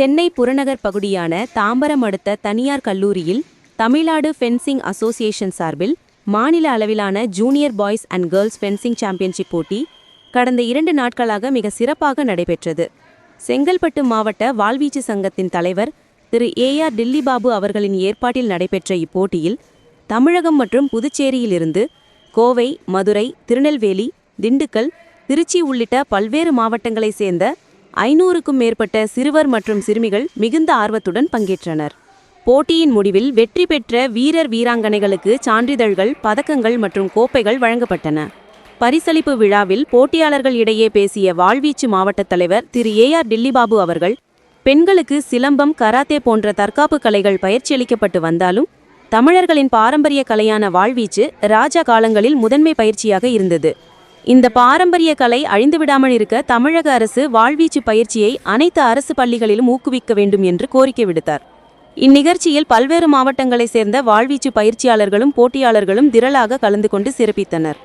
சென்னை புறநகர் பகுதியான தாம்பரம் அடுத்த தனியார் கல்லூரியில் தமிழ்நாடு ஃபென்சிங் அசோசியேஷன் சார்பில் மாநில அளவிலான junior boys and girls fencing championship போட்டி கடந்த இரண்டு நாட்களாக மிக சிறப்பாக நடைபெற்றது. செங்கல்பட்டு மாவட்ட வாழ்வீச்சு சங்கத்தின் தலைவர் திரு ஏ ஆர் டில்லிபாபு அவர்களின் ஏற்பாட்டில் நடைபெற்ற இப்போட்டியில் தமிழகம் மற்றும் புதுச்சேரியிலிருந்து கோவை மதுரை திருநெல்வேலி திண்டுக்கல் திருச்சி உள்ளிட்ட பல்வேறு மாவட்டங்களைச் சேர்ந்த ஐநூறுக்கும் மேற்பட்ட சிறுவர் மற்றும் சிறுமிகள் மிகுந்த ஆர்வத்துடன் பங்கேற்றனர். போட்டியின் முடிவில் வெற்றி பெற்ற வீரர் வீராங்கனைகளுக்கு சான்றிதழ்கள் பதக்கங்கள் மற்றும் கோப்பைகள் வழங்கப்பட்டன. பரிசளிப்பு விழாவில் போட்டியாளர்கள் இடையே பேசிய வாழ்வீச்சு மாவட்ட தலைவர் திரு ஏ ஆர் டில்லிபாபு அவர்கள் பெண்களுக்கு சிலம்பம் கராத்தே போன்ற தற்காப்பு கலைகள் பயிற்சியளிக்கப்பட்டு வந்தாலும் தமிழர்களின் பாரம்பரிய கலையான வாழ்வீச்சு ராஜா காலங்களில் முதன்மை பயிற்சியாக இருந்தது. இந்த பாரம்பரிய கலை அழிந்துவிடாமல் இருக்க தமிழக அரசு வாழ்வீச்சு பயிற்சியை அனைத்து அரசு பள்ளிகளிலும் ஊக்குவிக்க வேண்டும் என்று கோரிக்கை விடுத்தார். இந்நிகழ்ச்சியில் பல்வேறு மாவட்டங்களைச் சேர்ந்த வாழ்வீச்சு பயிற்சியாளர்களும் போட்டியாளர்களும் திரளாக கலந்து கொண்டு சிறப்பித்தனர்.